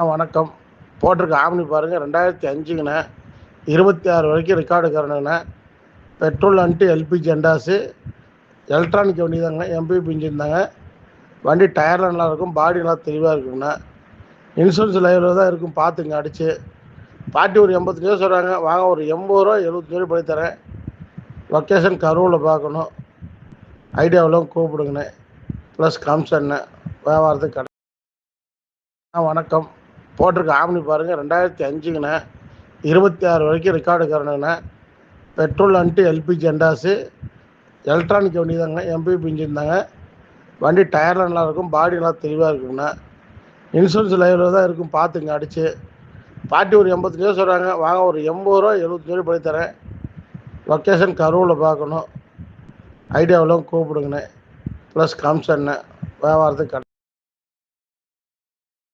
ஆ வணக்கம். போட்டிருக்க ஆம்னி பாருங்கள் ரெண்டாயிரத்தி அஞ்சுங்கண்ணே. இருபத்தி ஆறு வரைக்கும் ரெக்கார்டு காரணங்கண்ணே பெட்ரோல் அன்ட்டு எல்பிஜி அண்டாஸு எலக்ட்ரானிக் வண்டி தாங்க எம்பிபி இன்ஜின் தாங்க. வண்டி டயர்லாம் நல்லா இருக்கும். பாடி நல்லா தெளிவாக இருக்குங்கண்ணா. இன்சூரன்ஸ் லைவில் தான் இருக்கும். பார்த்துங்க அடித்து பாட்டி ஒரு எண்பத்தஞ்சு ரூபா சொல்கிறாங்க வாங்க ஒரு எண்பது ரூபா எழுபத்தஞ்சு ரூபா பண்ணி தரேன். லொக்கேஷன் கரூரில் பார்க்கணும். ஐடியாவில் கூப்பிடுங்கண்ணே. ப்ளஸ் கம்சன்னு வியாபாரத்துக்கு கடை ஆ வணக்கம். போட்டிருக்க ஆம்னி பாருங்கள் ரெண்டாயிரத்தி அஞ்சுங்கண்ணே. இருபத்தி ஆறு வரைக்கும் ரெக்கார்டு காரணங்கண்ணே பெட்ரோல் அன்ட்டு எல்பிஜி அண்டாஸு எலக்ட்ரானிக் வண்டி தாங்க எம்பிபி இன்ஜின் தாங்க வண்டி டயர்லாம் நல்லாயிருக்கும் பாடி நல்லா தெளிவாக இருக்குங்கண்ணா. இன்சூரன்ஸ் லைவில் தான் இருக்கும் பார்த்துங்க அடித்து பாட்டி ஒரு எண்பத்தஞ்சு ரூபா சொல்கிறாங்க வாங்க ஒரு எண்பது ரூபா எழுபத்தஞ்சு ரூபா பண்ணி தரேன். லொக்கேஷன் கரூரில் பார்க்கணும். ஐடியாவில் கூப்பிடுங்கண்ணே. ப்ளஸ் கம்சன்னு வியாபாரத்துக்கு